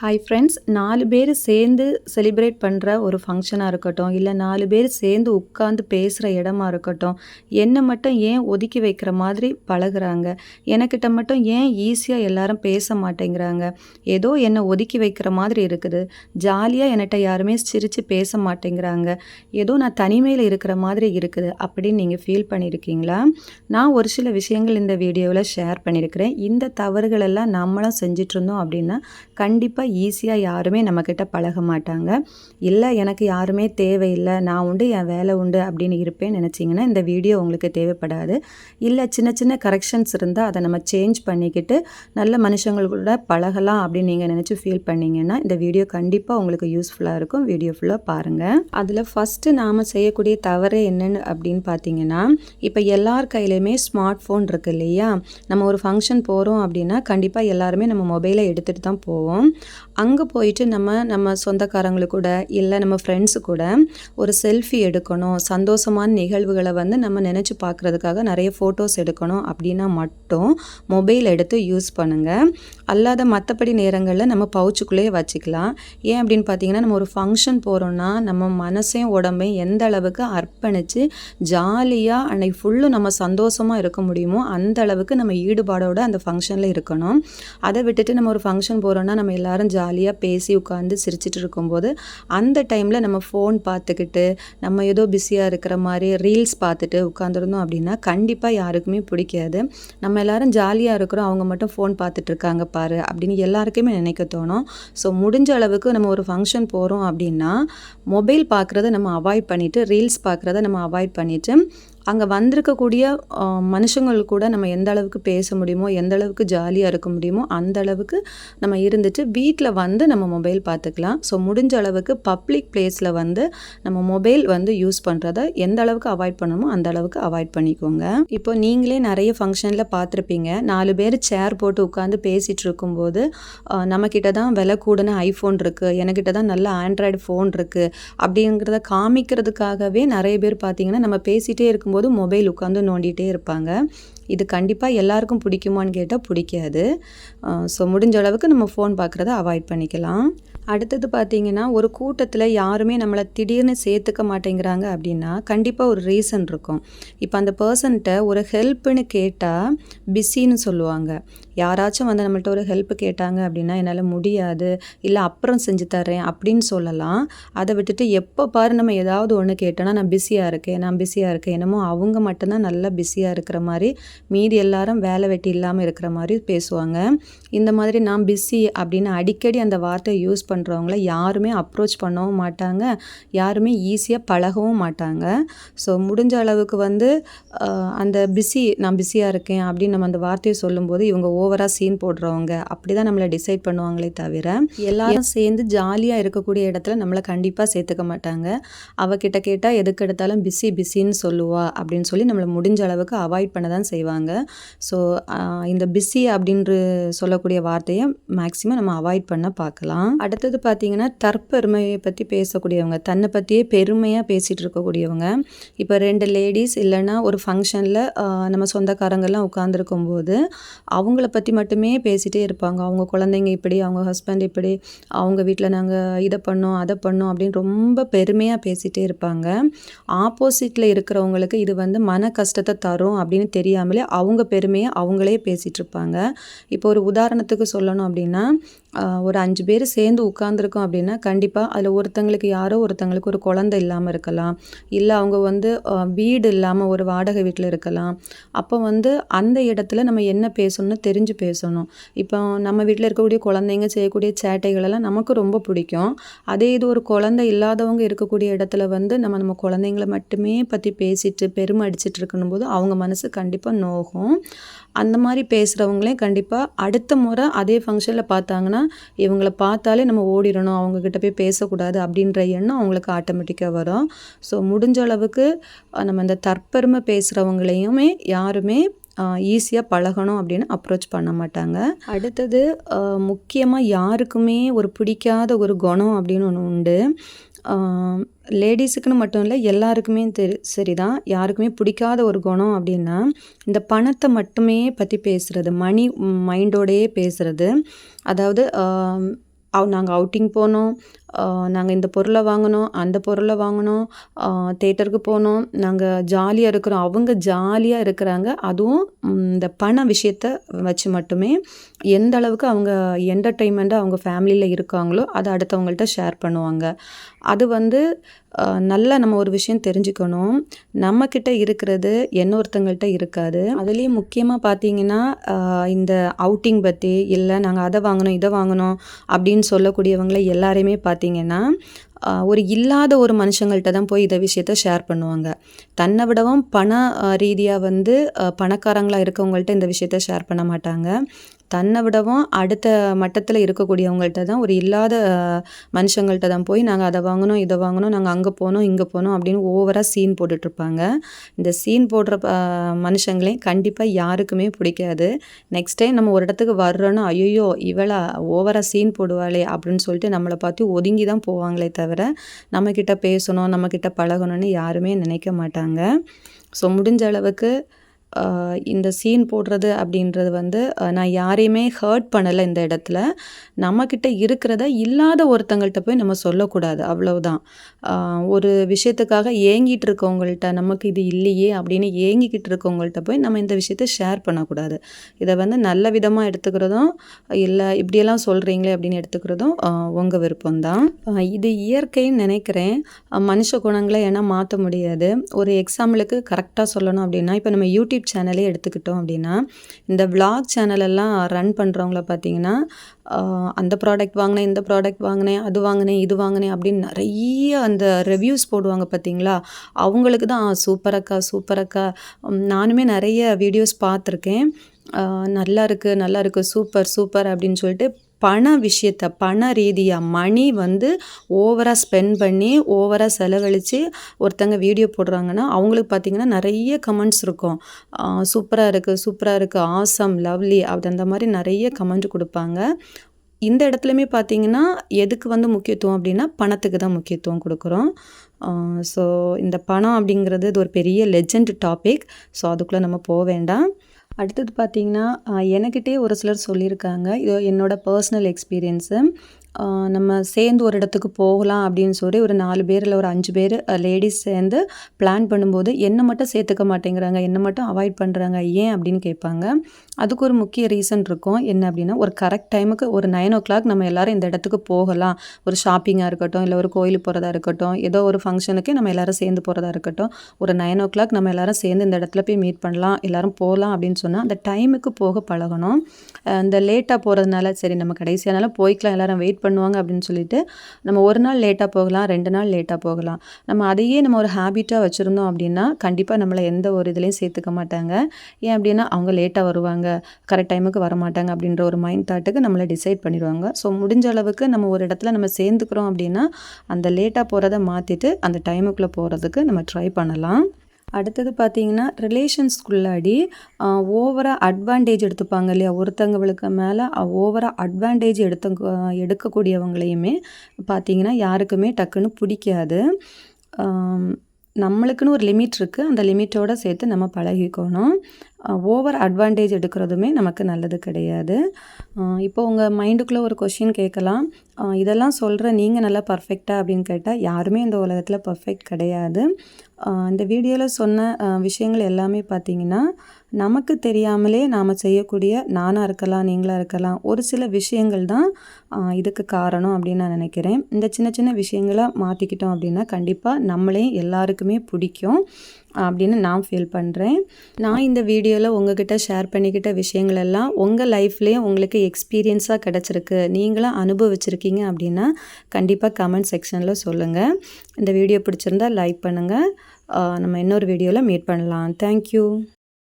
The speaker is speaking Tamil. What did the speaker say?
ஹாய் ஃப்ரெண்ட்ஸ் நாலு பேர் சேர்ந்து செலிப்ரேட் பண்ணுற ஒரு ஃபங்க்ஷனாக இருக்கட்டும் இல்லை நாலு பேர் சேர்ந்து உட்காந்து பேசுகிற இடமா இருக்கட்டும் என்னை மட்டும் ஏன் ஒதுக்கி வைக்கிற மாதிரி பழகுறாங்க? எனக்கிட்ட மட்டும் ஏன் ஈஸியாக எல்லாரும் பேச மாட்டேங்கிறாங்க? ஏதோ என்னை ஒதுக்கி வைக்கிற மாதிரி இருக்குது. ஜாலியாக என்கிட்ட யாருமே சிரித்து பேச மாட்டேங்கிறாங்க. ஏதோ நான் தனிமையில் இருக்கிற மாதிரி இருக்குது அப்படின்னு நீங்கள் ஃபீல் பண்ணியிருக்கீங்களா நான் ஒரு சில விஷயங்கள் இந்த வீடியோவில் ஷேர் பண்ணியிருக்கிறேன் இந்த தவறுகளெல்லாம் நம்மளும் செஞ்சிட்ருந்தோம் அப்படின்னா கண்டிப்பாக ஈஸியாக யாருமே நம்மக்கிட்ட பழக மாட்டாங்க. இல்லை எனக்கு யாருமே தேவையில்லை. நான் உண்டு என் வேலை உண்டு அப்படின்னு இருப்பேன் நினச்சிங்கன்னா இந்த வீடியோ உங்களுக்கு தேவைப்படாது. இல்லை சின்ன சின்ன கரெக்ஷன்ஸ் இருந்தால் அதை நம்ம சேஞ்ச் பண்ணிக்கிட்டு நல்ல மனுஷங்களோட பழகலாம் அப்படின்னு நீங்கள் நினச்சி ஃபீல் பண்ணிங்கன்னா இந்த வீடியோ கண்டிப்பாக உங்களுக்கு யூஸ்ஃபுல்லாக இருக்கும். வீடியோ ஃபுல்லாக பாருங்கள் அதில் ஃபஸ்ட்டு நாம் செய்யக்கூடிய தவறு என்னென்னு அப்படின்னு பார்த்தீங்கன்னா இப்போ எல்லார் கையிலையுமே ஸ்மார்ட் ஃபோன் இருக்குது இல்லையா? நம்ம ஒரு ஃபங்க்ஷன் போகிறோம் அப்படின்னா கண்டிப்பாக எல்லாருமே நம்ம மொபைலை எடுத்துகிட்டு தான் போவோம். அங்கே போயிட்டு நம்ம நம்ம சொந்தக்காரங்களுக்கு கூட இல்லை நம்ம ஃப்ரெண்ட்ஸு கூட ஒரு செல்ஃபி எடுக்கணும். சந்தோஷமான நிகழ்வுகளை வந்து நம்ம நினச்சி பார்க்குறதுக்காக நிறைய ஃபோட்டோஸ் எடுக்கணும் அப்படின்னா மட்டும் மொபைல் எடுத்து யூஸ் பண்ணுங்கள் அல்லாத மற்றபடி நேரங்களில் நம்ம பவுச்சுக்குள்ளேயே வச்சுக்கலாம். ஏன் அப்படின்னு பார்த்தீங்கன்னா நம்ம ஒரு ஃபங்க்ஷன் போகிறோன்னா நம்ம மனசையும் உடம்பையும் எந்த அளவுக்கு அர்ப்பணித்து ஜாலியாக அன்னைக்கு ஃபுல்லும் நம்ம சந்தோஷமாக இருக்க முடியுமோ அந்த அளவுக்கு நம்ம ஈடுபாடோடு அந்த ஃபங்க்ஷனில் இருக்கணும். அதை விட்டுட்டு நம்ம ஒரு ஃபங்க்ஷன் போகிறோன்னா நம்ம எல்லாரும் ஜாலியாக பேசி உட்காந்து சிரிச்சிட்டு இருக்கும்போது அந்த டைமில் நம்ம ஃபோன் பார்த்துக்கிட்டு நம்ம ஏதோ பிஸியாக இருக்கிற மாதிரி ரீல்ஸ் பார்த்துட்டு உட்காந்துருந்தோம் அப்படின்னா கண்டிப்பாக யாருக்குமே பிடிக்காது. நம்ம எல்லாரும் ஜாலியாக இருக்கிறோம் அவங்க மட்டும் ஃபோன் பார்த்துட்டு இருக்காங்க பாரு அப்படின்னு எல்லாருக்குமே நினைக்க தோணும். ஸோ முடிஞ்ச அளவுக்கு நம்ம ஒரு ஃபங்க்ஷன் போகிறோம் அப்படின்னா மொபைல் பார்க்குறத நம்ம அவாய்ட் பண்ணிவிட்டு ரீல்ஸ் பார்க்குறத நம்ம அவாய்ட் பண்ணிவிட்டு அங்கே வந்திருக்கக்கூடிய மனுஷங்கள் கூட நம்ம எந்த அளவுக்கு பேச முடியுமோ எந்த அளவுக்கு ஜாலியாக இருக்க முடியுமோ அந்த அளவுக்கு நம்ம இருந்துட்டு வீட்டில் வந்து நம்ம மொபைல் பார்த்துக்கலாம் ஸோ முடிஞ்ச அளவுக்கு பப்ளிக் பிளேஸில் வந்து நம்ம மொபைல் வந்து யூஸ் பண்ணுறத எந்த அளவுக்கு அவாய்ட் பண்ணணுமோ அந்த அளவுக்கு அவாய்ட் பண்ணிக்கோங்க. இப்போ நீங்களே நிறைய ஃபங்க்ஷனில் பார்த்துருப்பீங்க நாலு பேர் சேர் போட்டு உட்காந்து பேசிகிட்டு இருக்கும்போது நம்மக்கிட்ட தான் விலை கூடன ஐஃபோன் இருக்குது எனக்கிட்ட தான் நல்ல ஆண்ட்ராய்டு ஃபோன் இருக்குது அப்படிங்கிறத காமிக்கிறதுக்காகவே நிறைய பேர் பார்த்தீங்கன்னா நம்ம பேசிகிட்டே இருக்கும்போது மொபைல் உட்காந்து நோண்டிகிட்டே இருப்பாங்க. இது கண்டிப்பாக எல்லாருக்கும் பிடிக்குமான்னு கேட்டால் பிடிக்காது. ஸோ முடிஞ்ச அளவுக்கு நம்ம ஃபோன் பார்க்குறத அவாய்ட் பண்ணிக்கலாம். அடுத்தது பார்த்திங்கன்னா ஒரு கூட்டத்தில் யாருமே நம்மளை திடீர்னு சேர்த்துக்க மாட்டேங்கிறாங்க அப்படின்னா கண்டிப்பாக ஒரு ரீசன் இருக்கும். இப்போ அந்த பர்சன்கிட்ட ஒரு ஹெல்ப்புன்னு கேட்டால் பிஸின்னு சொல்லுவாங்க. யாராச்சும் வந்து நம்மள்ட்ட ஒரு ஹெல்ப் கேட்டாங்க அப்படின்னா என்னால் முடியாது இல்லை அப்புறம் செஞ்சு தரேன் அப்படின்னு சொல்லலாம். அதை விட்டுட்டு எப்போ பாரு நம்ம ஏதாவது ஒன்று கேட்டோன்னா நான் பிஸியாக இருக்கேன் நான் பிஸியாக இருக்கேன் என்னமோ அவங்க மட்டும்தான் நல்லா பிஸியாக இருக்கிற மாதிரி மீதி எல்லாரும் வேலை வெட்டி இல்லாமல் இருக்கிற மாதிரி பேசுவாங்க. இந்த மாதிரி நான் பிஸி அப்படின்னு அடிக்கடி அந்த வார்த்தையை யூஸ் பண்ணுறவங்கள யாருமே அப்ரோச் பண்ணவும் மாட்டாங்க யாருமே ஈஸியாக பழகவும் மாட்டாங்க. ஸோ முடிஞ்ச அளவுக்கு வந்து அந்த பிஸி நான் பிஸியாக இருக்கேன் அப்படின்னு நம்ம அந்த வார்த்தையை சொல்லும்போது இவங்க ஓ ஓவராக சீன் போடுறவங்க அப்படி தான் நம்மளை டிசைட் பண்ணுவாங்களே தவிர எல்லாரும் சேர்ந்து ஜாலியாக இருக்கக்கூடிய இடத்துல நம்மளை கண்டிப்பாக சேர்த்துக்க மாட்டாங்க. அவகிட்ட கேட்டால் எதுக்கு எடுத்தாலும் பிஸி பிஸின்னு சொல்லுவா அப்படின்னு சொல்லி நம்மளை முடிஞ்ச அளவுக்கு அவாய்ட் பண்ண தான் செய்வாங்க ஸோ இந்த பிஸி அப்படின்ற சொல்லக்கூடிய வார்த்தையை மேக்ஸிமம் நம்ம அவாய்ட் பண்ண பார்க்கலாம். அடுத்தது பார்த்திங்கன்னா தற்பெருமையை பற்றி பேசக்கூடியவங்க தன்னை பற்றியே பெருமையாக பேசிகிட்டு இருக்கக்கூடியவங்க. இப்போ ரெண்டு லேடிஸ் இல்லைன்னா ஒரு ஃபங்க்ஷனில் நம்ம சொந்தக்காரங்கள்லாம் உட்காந்துருக்கும் போது அவங்கள பற்றி பற்றி மட்டுமே பேசிகிட்டே இருப்பாங்க. அவங்க குழந்தைங்க இப்படி அவங்க ஹஸ்பண்ட் இப்படி அவங்க வீட்டில் நாங்கள் இதை பண்ணோம் அதை பண்ணோம் அப்படின்னு ரொம்ப பெருமையாக பேசிகிட்டே இருப்பாங்க. ஆப்போசிட்டில் இருக்கிறவங்களுக்கு இது வந்து மன கஷ்டத்தை தரும் அப்படின்னு தெரியாமலே அவங்க பெருமையை அவங்களே பேசிகிட்டு இருப்பாங்க. இப்போ ஒரு உதாரணத்துக்கு சொல்லணும் அப்படின்னா ஒரு அஞ்சு பேர் சேர்ந்து உட்காந்துருக்கோம் அப்படின்னா கண்டிப்பாக அதில் ஒருத்தங்களுக்கு யாரோ ஒருத்தங்களுக்கு ஒரு குழந்தை இல்லாமல் இருக்கலாம். இல்லை அவங்க வந்து வீடு இல்லாமல் ஒரு வாடகை வீட்டில் இருக்கலாம். அப்போ வந்து அந்த இடத்துல நம்ம என்ன பேசணும்னு தெரிஞ்சு பேசணும். இப்போ நம்ம வீட்டில் இருக்கக்கூடிய குழந்தைங்க செய்யக்கூடிய சேட்டைகளெல்லாம் நமக்கு ரொம்ப பிடிக்கும். அதே இது ஒரு குழந்தை இல்லாதவங்க இருக்கக்கூடிய இடத்துல வந்து நம்ம நம்ம குழந்தைங்கள மட்டுமே பற்றி பேசிட்டு பெருமை அடிச்சிட்டு இருக்கணும் போது அவங்க மனசு கண்டிப்பாக நோகும். அந்த மாதிரி பேசுகிறவங்களே கண்டிப்பாக அடுத்த முறை அதே ஃபங்க்ஷனில் பார்த்தாங்கன்னா இவங்கள பார்த்தாலே நம்ம ஓடிடணும் அவங்கக்கிட்ட போய் பேசக்கூடாது அப்படின்ற எண்ணம் அவங்களுக்கு ஆட்டோமேட்டிக்காக வரும். ஸோ முடிஞ்ச அளவுக்கு நம்ம இந்த தற்பெருமை பேசுகிறவங்களையுமே யாருமே ஈஸியாக பழகணும் அப்படின்னு அப்ரோச் பண்ண மாட்டாங்க. அடுத்தது முக்கியமாக யாருக்குமே ஒரு பிடிக்காத ஒரு குணம் அப்படின்னு ஒன்று உண்டு. லேடிஸுக்குன்னு மட்டும் இல்லை எல்லாருக்குமே தெரி சரிதான். யாருக்குமே பிடிக்காத ஒரு குணம் அப்படின்னா இந்த பணத்தை மட்டுமே பற்றி பேசுகிறது மணி மைண்டோடையே பேசுகிறது அதாவது அவ் நாங்கள் அவுட்டிங் போனோம் நாங்கள் இந்த பொருளை வாங்கினோம் அந்த பொருளை வாங்கினோம் தேட்டருக்கு போனோம். நாங்கள் ஜாலியாக இருக்கிறோம். அவங்க ஜாலியாக இருக்கிறாங்க. அதுவும் இந்த பண விஷயத்த வச்சு மட்டுமே எந்த அளவுக்கு அவங்க என்டர்டெயின்மெண்ட்டாக அவங்க ஃபேமிலியில் இருக்காங்களோ அதை அடுத்தவங்கள்ட்ட ஷேர் பண்ணுவாங்க. அது வந்து நல்லா நம்ம ஒரு விஷயம் தெரிஞ்சுக்கணும். நம்மக்கிட்ட இருக்கிறது இன்னொருத்தங்கள்ட்ட இருக்காது. அதுலேயும் முக்கியமாக பார்த்தீங்கன்னா இந்த அவுட்டிங் பற்றி இல்லை நாங்கள் அதை வாங்கினோம் இதை வாங்கினோம் அப்படின்னு சொல்லக்கூடியவங்களை எல்லாரையுமே பார்த்தீங்கன்னா ஒரு இல்லாத ஒரு மனுஷங்கள்ட்ட தான் போய் இதை விஷயத்த ஷேர் பண்ணுவாங்க. தன்னை விடவும் பண ரீதியாக வந்து பணக்காரங்களாக இருக்கவங்கள்ட்ட இந்த விஷயத்த ஷேர் பண்ண மாட்டாங்க. தன்னை விடவும் அடுத்த மட்டத்தில் இருக்கக்கூடியவங்கள்ட்ட தான் ஒரு இல்லாத மனுஷங்கள்ட்ட தான் போய் நாங்கள் அதை வாங்கினோம் இதை வாங்கினோம் நாங்கள் அங்கே போனோம் இங்கே போனோம் அப்படின்னு ஓவராக சீன் போட்டுட்ருப்பாங்க இந்த சீன் போடுற மனுஷங்களையும் கண்டிப்பாக யாருக்குமே பிடிக்காது. நெக்ஸ்ட் டைம் நம்ம ஒரு இடத்துக்கு வர்றோன்னா ஐயோ இவளா ஓவராக சீன் போடுவாளே அப்படின்னு சொல்லிட்டு நம்மளை பார்த்து ஒதுங்கி தான் போவாங்களே தவிர நம்மக்கிட்ட பேசணும் நம்மக்கிட்ட பழகணும்னு யாருமே நினைக்க மாட்டாங்க. ஸோ முடிஞ்ச அளவுக்கு இந்த சீன் போடுறது அப்படின்றது வந்து நான் யாரையுமே ஹர்ட் பண்ணலை இந்த இடத்துல. நம்மக்கிட்ட இருக்கிறத இல்லாத ஒருத்தங்கள்ட்ட போய் நம்ம சொல்லக்கூடாது அவ்வளவுதான். ஒரு விஷயத்துக்காக ஏங்கிட்டு இருக்கவங்கள்ட்ட நமக்கு இது இல்லையே அப்படின்னு ஏங்கிக்கிட்டு இருக்கவங்கள்ட்ட போய் நம்ம இந்த விஷயத்த ஷேர் பண்ணக்கூடாது. இதை வந்து நல்ல விதமாக எடுத்துக்கிறதும் இல்லை இப்படியெல்லாம் சொல்கிறீங்களே அப்படின்னு எடுத்துக்கிறதும் உங்கள் விருப்பம்தான். இது இயற்கைன்னு நினைக்கிறேன். மனுஷ குணங்களை ஏன்னா மாற்ற முடியாது. ஒரு எக்ஸாம்பிளுக்கு கரெக்டாக சொல்லணும் அப்படின்னா இப்போ நம்ம யூடியூப் யூடியூப் சேனலே எடுத்துக்கிட்டோம் அப்படின்னா இந்த விளாக் சேனலெல்லாம் ரன் பண்ணுறவங்கள பார்த்தீங்கன்னா அந்த ப்ராடக்ட் வாங்கினேன் இந்த ப்ராடக்ட் வாங்கினேன் அது வாங்கினேன் இது வாங்கினேன் அப்படின்னு நிறைய அந்த ரிவ்யூஸ் போடுவாங்க பார்த்தீங்களா? அவங்களுக்கு தான் சூப்பரக்கா சூப்பரக்கா நானுமே நிறைய வீடியோஸ் பார்த்துருக்கேன். நல்லா இருக்குது நல்லா இருக்குது சூப்பர் சூப்பர் அப்படின்னு சொல்லிட்டு பண விஷயத்த பண ரீதியாக மணி வந்து ஓவராக ஸ்பெண்ட் பண்ணி ஓவராக செலவழித்து ஒருத்தங்க வீடியோ போடுறாங்கன்னா அவங்களுக்கு பார்த்திங்கன்னா நிறைய கமெண்ட்ஸ் இருக்கும். சூப்பராக இருக்குது சூப்பராக இருக்குது ஆசம் லவ்லி அப்படி அந்த மாதிரி நிறைய கமெண்ட் கொடுப்பாங்க. இந்த இடத்துலையுமே பார்த்தீங்கன்னா எதுக்கு வந்து முக்கியத்துவம் அப்படின்னா பணத்துக்கு தான் முக்கியத்துவம் கொடுக்குறோம். ஸோ இந்த பணம் அப்படிங்கிறது இது ஒரு பெரிய லெஜண்ட் டாபிக் ஸோ அதுக்குள்ளே நம்ம போக வேண்டாம். அடுத்தது பார்த்திங்கன்னா எனக்கிட்டே ஒரு சிலர் சொல்லியிருக்காங்க. இது என்னோடய பர்சனல் எக்ஸ்பீரியன்ஸு நம்ம சேர்ந்து ஒரு இடத்துக்கு போகலாம் அப்படின்னு சொல்லி ஒரு நாலு பேர் இல்லை ஒரு அஞ்சு பேர் லேடிஸ் சேர்ந்து பிளான் பண்ணும்போது என்னை மட்டும் சேர்த்துக்க மாட்டேங்கிறாங்க என்னை மட்டும் அவாய்ட் பண்ணுறாங்க ஏன் அப்படின்னு கேட்பாங்க. அதுக்கு ஒரு முக்கிய ரீசன் இருக்கும். என்ன அப்படின்னா ஒரு கரெக்ட் டைமுக்கு ஒரு நைன் ஓ கிளாக் நம்ம எல்லோரும் இந்த இடத்துக்கு போகலாம். ஒரு ஷாப்பிங்காக இருக்கட்டும் இல்லை ஒரு கோயிலுக்கு போகிறதா இருக்கட்டும் ஏதோ ஒரு ஃபங்க்ஷனுக்கு நம்ம எல்லோரும் சேர்ந்து போகிறதா இருக்கட்டும் ஒரு நைன் ஓ கிளாக் நம்ம எல்லோரும் சேர்ந்து இந்த இடத்துல போய் மீட் பண்ணலாம் எல்லோரும் போகலாம் அப்படின்னு சொன்னால் அந்த டைமுக்கு போக பழகணும். இந்த லேட்டாக போகிறதுனால சரி நம்ம கடைசியானாலும் போய்க்கலாம் எல்லோரும் வெயிட் பண்ணுவாங்க அப்படின்னு சொல்லிட்டு நம்ம ஒரு நாள் லேட்டாக போகலாம் ரெண்டு நாள் லேட்டாக போகலாம். நம்ம அதையே நம்ம ஒரு ஹேபிட்டாக வச்சுருந்தோம் அப்படின்னா கண்டிப்பாக நம்மளை எந்த ஒரு இதுலேயும் சேர்த்துக்க மாட்டாங்க. ஏன் அப்படின்னா அவங்க லேட்டாக வருவாங்க கரெக்ட் டைமுக்கு வர மாட்டாங்க அப்படின்ற ஒரு மைண்ட் தாட்டுக்கு நம்மளை டிசைட் பண்ணிடுவாங்க. ஸோ முடிஞ்ச அளவுக்கு நம்ம ஒரு இடத்துல நம்ம சேர்ந்துக்கிறோம் அப்படின்னா அந்த லேட்டாக போகிறத மாற்றிட்டு அந்த டைமுக்குள்ளே போகிறதுக்கு நம்ம ட்ரை பண்ணலாம். அடுத்தது பார்த்தீங்கன்னா ரிலேஷன்ஸ்குள்ளாடி ஓவராக அட்வான்டேஜ் எடுத்துப்பாங்க இல்லையா? ஒருத்தங்களுக்கு மேலே ஓவராக அட்வான்டேஜ் எடுத்த எடுக்கக்கூடியவங்களையுமே பார்த்தீங்கன்னா யாருக்குமே டக்குன்னு பிடிக்காது. நம்மளுக்குன்னு ஒரு லிமிட் இருக்குது அந்த லிமிட்டோடு சேர்த்து நம்ம பழகிக்கணும். ஓவர் அட்வான்டேஜ் எடுக்கிறதுமே நமக்கு நல்லது கிடையாது. இப்போ உங்கள் மைண்டுக்குள்ளே ஒரு கொஷின் கேட்கலாம். இதெல்லாம் சொல்கிற நீங்கள் நல்லா பர்ஃபெக்டாக அப்படின்னு கேட்டால் யாருமே இந்த உலகத்தில் பர்ஃபெக்ட் கிடையாது. இந்த வீடியோவில் சொன்ன விஷயங்கள் எல்லாமே பார்த்திங்கன்னா நமக்கு தெரியாமலே நாம் செய்யக்கூடிய நானாக இருக்கலாம் நீங்களாக இருக்கலாம் ஒரு சில விஷயங்கள் தான் இதுக்கு காரணம் அப்படின்னு நான் நினைக்கிறேன். இந்த சின்ன சின்ன விஷயங்களை மாற்றிக்கிட்டோம் அப்படின்னா கண்டிப்பாக நம்மளே எல்லாருக்குமே பிடிக்கும். அப்படின்னு நான் ஃபீல் பண்ணுறேன் நான் இந்த வீடியோவில் உங்ககிட்ட ஷேர் பண்ணிக்கிட்ட விஷயங்கள் எல்லாம் உங்கள் லைஃப்லேயும் உங்களுக்கு எக்ஸ்பீரியன்ஸாக கிடச்சிருக்கு. நீங்களும் அனுபவிச்சிருக்கீங்க அப்படின்னா கண்டிப்பாக கமெண்ட் செக்ஷனில் சொல்லுங்கள் இந்த வீடியோ பிடிச்சிருந்தா லைக் பண்ணுங்கள் நம்ம இன்னொரு வீடியோவில் மீட் பண்ணலாம். தேங்க்யூ